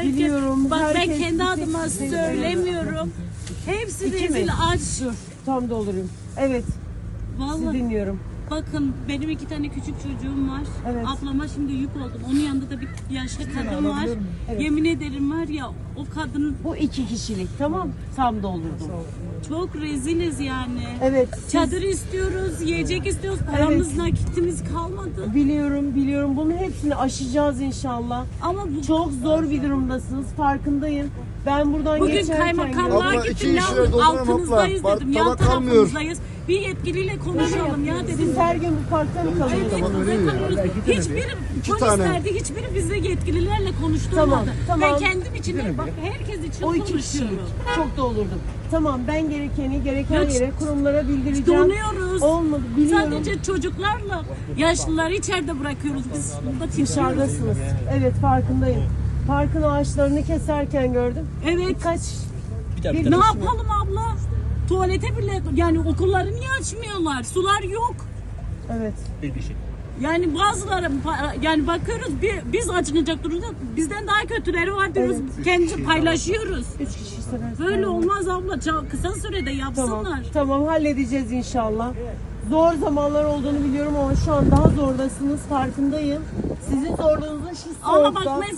herkes. Biliyorum, Bak ben herkes kendi bir adıma söylemiyorum. Hepsi İki mi? rezil aç. Dur tam doldurayım. Evet sizi Vallahi dinliyorum. Bakın benim iki tane küçük çocuğum var. Evet. Ablama şimdi yük oldum. Onun yanında da bir yaşlı kadın var. Evet. Yemin ederim var ya o kadın Bu iki kişilik tamam tam doldurdum. çok reziliz yani. Evet siz- Çadır istiyoruz, yiyecek istiyoruz. Paramız nakitimiz kalmadı. biliyorum biliyorum bunun hepsini aşacağız inşallah. Ama bu Çok zor bir durumdasınız farkındayım. Ben buradan Bugün geçerken kaymakamlığa Abla, iki gittim ya kişiler dolduramam abla. altınızdayız Bar- dedim. Yan tabak kalmıyor. tarafımızdayız. Bir yetkiliyle konuşalım ya dedim. Siz her gün bu parkta mı Evet, kalıyorsunuz? burada kalıyoruz. Hiçbiri polis tane. verdi, hiçbiri bizle yetkililerle konuşturmadı. Tamam, tamam. Ben kendim için değil, bak herkes için O iki kişilik. konuşuyorum. Çok doldurdum. Tamam ben gerekeni gereken Ya, yere kurumlara bildireceğim. Donuyoruz. Olmadı biliyorum. Sadece çocuklarla yaşlıları içeride bırakıyoruz. Biz burada. Dışarıdasınız. Evet farkındayım. Parkın ağaçlarını keserken gördüm. Evet. Birkaç Ne yapalım abla? Tuvalete bile yani okulları niye açmıyorlar? Sular yok. evet. Yani bazıları yani bakıyoruz bir, biz acınacak durumda bizden daha kötüleri var diyoruz. Kendi paylaşıyoruz. Üç kişi. Böyle olmaz abla. Kısa sürede yapsınlar. Tamam. Tamam halledeceğiz inşallah. Zor zamanlar olduğunu biliyorum ama şu an daha zordasınız farkındayım. Sizin zorluğunuzun şu Ama soğukta- bak mesela